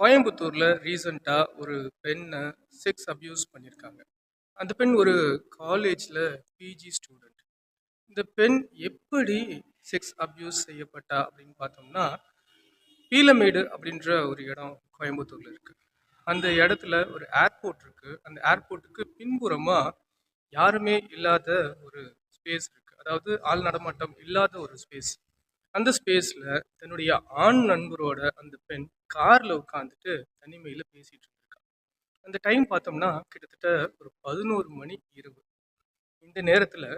கோயம்புத்தூரில் ரீசண்டாக ஒரு பெண்ணை செக்ஸ் அப்யூஸ் பண்ணியிருக்காங்க. அந்த பெண் ஒரு காலேஜில் பிஜி ஸ்டூடெண்ட் இந்த பெண் எப்படி செக்ஸ் அப்யூஸ் செய்யப்பட்டா அப்படின்னு பார்த்தோம்னா, பீலமேடு அப்படின்ற ஒரு இடம் கோயம்புத்தூரில் இருக்குது அந்த இடத்துல ஒரு ஏர்போர்ட் இருக்குது அந்த ஏர்போர்ட்டுக்கு பின்புறமாக யாருமே இல்லாத ஒரு ஸ்பேஸ் இருக்குது அதாவது ஆள் நடமாட்டம் இல்லாத ஒரு ஸ்பேஸ். அந்த ஸ்பேஸில் தன்னுடைய ஆண் நண்பரோட அந்த பெண் காரில் உட்காந்துட்டு தனிமையில் பேசிகிட்டு இருந்திருக்கா. அந்த டைம் பார்த்தோம்னா கிட்டத்தட்ட ஒரு 11 மணி இரவு. இந்த நேரத்தில்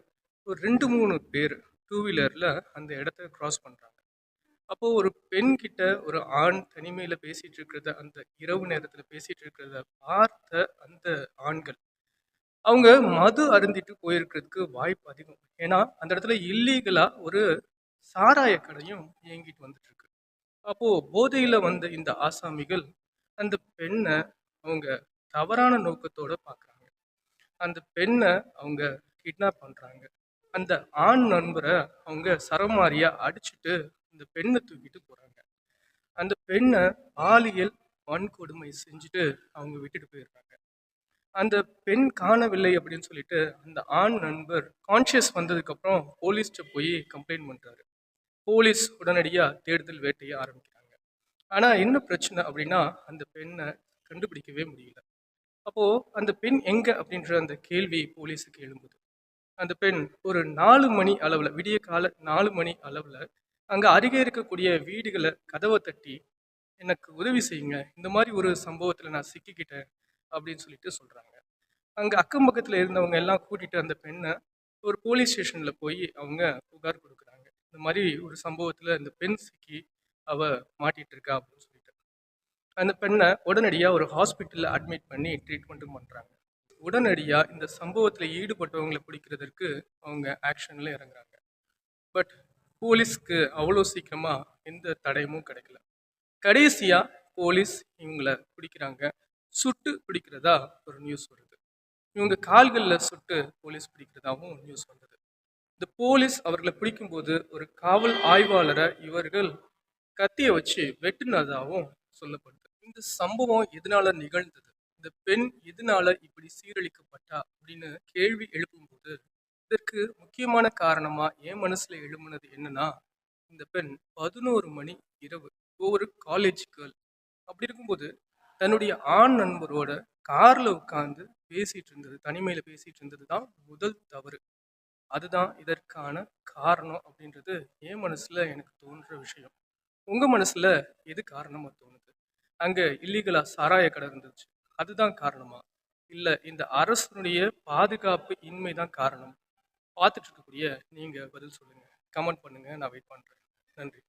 ஒரு 2, 3 பேர் டூ வீலரில் அந்த இடத்த க்ராஸ் பண்ணுறாங்க அப்போது ஒரு பெண் கிட்ட ஒரு ஆண் தனிமையில் பேசிகிட்டு இருக்கிறத அந்த இரவு நேரத்தில் பேசிகிட்டு இருக்கிறத பார்த்த அந்த ஆண்கள் அவங்க மது அருந்திட்டு போயிருக்கிறதுக்கு வாய்ப்பு அதிகம். ஏன்னா அந்த இடத்துல இல்லீகலாக ஒரு சாராய கடையும் இயங்கிட்டு வந்துட்டு இருக்கு. அப்போ போதையில வந்த இந்த ஆசாமிகள் அந்த பெண்ணை அவங்க தவறான நோக்கத்தோட பார்க்குறாங்க. அந்த பெண்ணை அவங்க கிட்னாப் பண்றாங்க. அந்த ஆண் நண்பரை அவங்க சரமாரியா அடிச்சுட்டு அந்த பெண்ணை தூக்கிட்டு போறாங்க. அந்த பெண்ணை பாலியல் வன்கொடுமை செஞ்சுட்டு அவங்க விட்டுட்டு போயிடுறாங்க. அந்த பெண் காணவில்லை அப்படின்னு சொல்லிட்டு அந்த ஆண் நண்பர் கான்ஷியஸ் வந்ததுக்கப்புறம் போலீஸ்கிட்ட போய் கம்ப்ளைண்ட் பண்றாரு. போலீஸ் உடனடியாக தேடுதல் வேட்டைய ஆரம்பிக்கிறாங்க. ஆனால் என்ன பிரச்சனை அப்படின்னா அந்த பெண்ணை கண்டுபிடிக்கவே முடியல. அப்போது அந்த பெண் எங்கே அப்படின்ற அந்த கேள்வி போலீஸுக்கு எழும்புது. அந்த பெண் ஒரு நாலு மணி அளவில் விடிய கால நாலு மணி அளவில் அங்கே அருகே இருக்கக்கூடிய வீடுகளை கதவை தட்டி எனக்கு உதவி செய்யுங்க. இந்த மாதிரி ஒரு சம்பவத்தில் நான் சிக்கிக்கிட்டேன் அப்படின்னு சொல்லிட்டு சொல்கிறாங்க அங்கே அக்கம் பக்கத்தில் இருந்தவங்க எல்லாம் கூட்டிகிட்டு அந்த பெண்ணை ஒரு போலீஸ் ஸ்டேஷனில் போய் அவங்க புகார் கொடுக்குறாங்க இந்த மாதிரி ஒரு சம்பவத்தில் இந்த பெண் சிக்கி அவ மாட்டிகிட்டு இருக்கா அப்படின்னு சொல்லிட்டு. அந்த பெண்ணை உடனடியாக ஒரு ஹாஸ்பிட்டலில் அட்மிட் பண்ணி ட்ரீட்மெண்ட்டும் பண்ணுறாங்க உடனடியாக இந்த சம்பவத்தில் ஈடுபட்டவங்கள பிடிக்கிறதற்கு அவங்க ஆக்ஷனில் இறங்குறாங்க. பட் போலீஸ்க்கு அவ்வளோ சீக்கிரமாக எந்த தடயமும் கிடைக்கல. கடைசியாக போலீஸ் இவங்களை பிடிக்கிறாங்க. சுட்டு பிடிக்கிறதா ஒரு நியூஸ் வருது. இவங்க கால்களில் சுட்டு போலீஸ் பிடிக்கிறதாவும் நியூஸ் வந்தது. இந்த போலீஸ் அவர்களை பிடிக்கும்போது ஒரு காவல் ஆய்வாளரை இவர்கள் கத்தியை வச்சு வெட்டினதாகவும் சொல்லப்படுது. இந்த சம்பவம் எதனால நிகழ்ந்தது? இந்த பெண் எதனால இப்படி சீரழிக்கப்பட்டா அப்படின்னு கேள்வி எழுப்பும்போது இதற்கு முக்கியமான காரணமா என் மனசுல எழும்புனது என்னன்னா இந்த பெண் 11 மணி இரவு ஒவ்வொரு காலேஜ் கேர்ள். அப்படி இருக்கும்போது தன்னுடைய ஆண் நண்பரோட கார்ல உட்காந்து பேசிட்டு இருந்தது தனிமையில பேசிட்டு இருந்தது தான் முதல் தவறு. அதுதான் இதற்கான காரணம் அப்படின்றது என் மனசில் எனக்கு தோன்ற விஷயம். உங்கள் மனசில் எது காரணமாக தோணுது? அங்கே இல்லீகலாக சாராய கடை இருந்துச்சு. அதுதான் காரணமா? இல்லை இந்த அரசனுடைய பாதுகாப்பு இன்மை தான் காரணம்? பார்த்துட்டு இருக்கக்கூடிய பதில் சொல்லுங்கள் கமெண்ட் பண்ணுங்கள் நான் வெயிட் பண்ணுறேன் நன்றி.